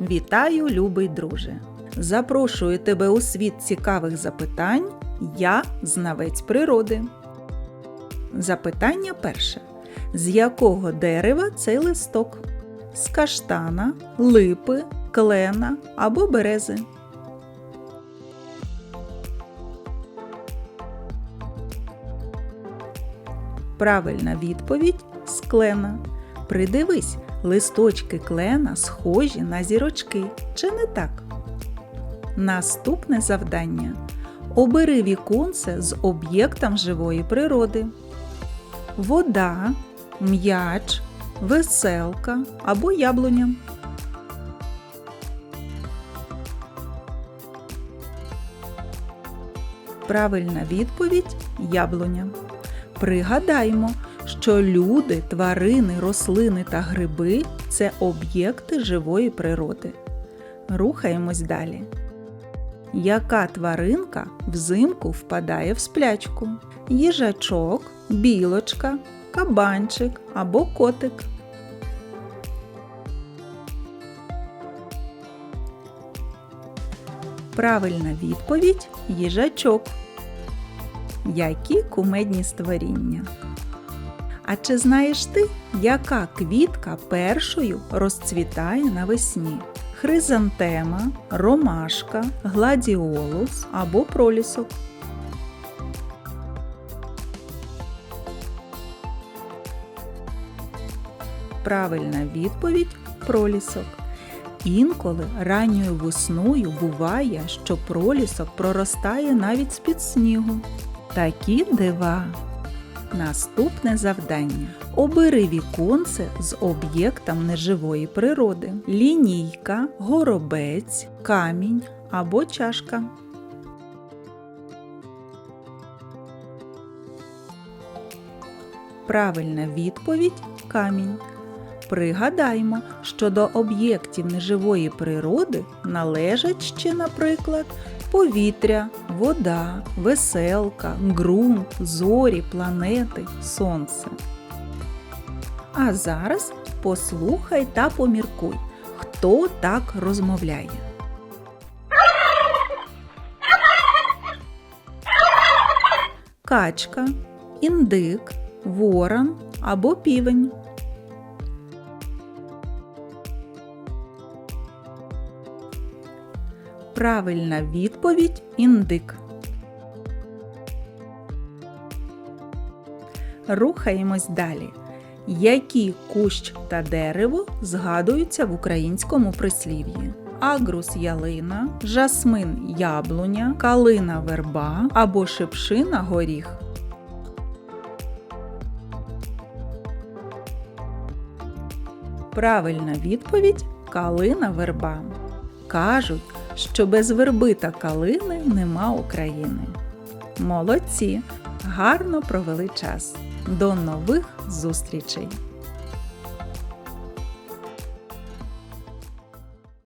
Вітаю, любий друже! Запрошую тебе у світ цікавих запитань. Я знавець природи. Запитання перше. З якого дерева цей листок? З каштана, липи, клена або берези. Правильна відповідь з клена. Придивись, листочки клена схожі на зірочки. Чи не так? Наступне завдання. Обери віконце з об'єктом живої природи. Вода, м'яч, веселка або яблуня. Правильна відповідь яблуня. Пригадаймо, що люди, тварини, рослини та гриби це об'єкти живої природи. Рухаємось далі. Яка тваринка взимку впадає в сплячку? Їжачок, білочка, кабанчик або котик. Правильна відповідь їжачок. Які кумедні створіння. А чи знаєш ти, яка квітка першою розцвітає навесні? Хризантема, ромашка, гладіолус або пролісок? Правильна відповідь пролісок. Інколи ранньою весною буває, що пролісок проростає навіть з-під снігу. Такі дива. Наступне завдання. Обери віконце з об'єктом неживої природи. Лінійка, горобець, камінь або чашка. Правильна відповідь камінь. Пригадаймо, що до об'єктів неживої природи належать ще, наприклад, повітря, вода, веселка, ґрунт, зорі, планети, сонце. А зараз послухай та поміркуй, хто так розмовляє. Качка, індик, ворон або півень. Правильна відповідь індик. Рухаємось далі. Які кущ та дерево згадуються в українському прислів'ї? Агрус ялина, жасмин яблуня, калина верба або шипшина горіх. Правильна відповідь калина верба. Кажуть, що без верби та калини нема України. Молодці! Гарно провели час. До нових зустрічей!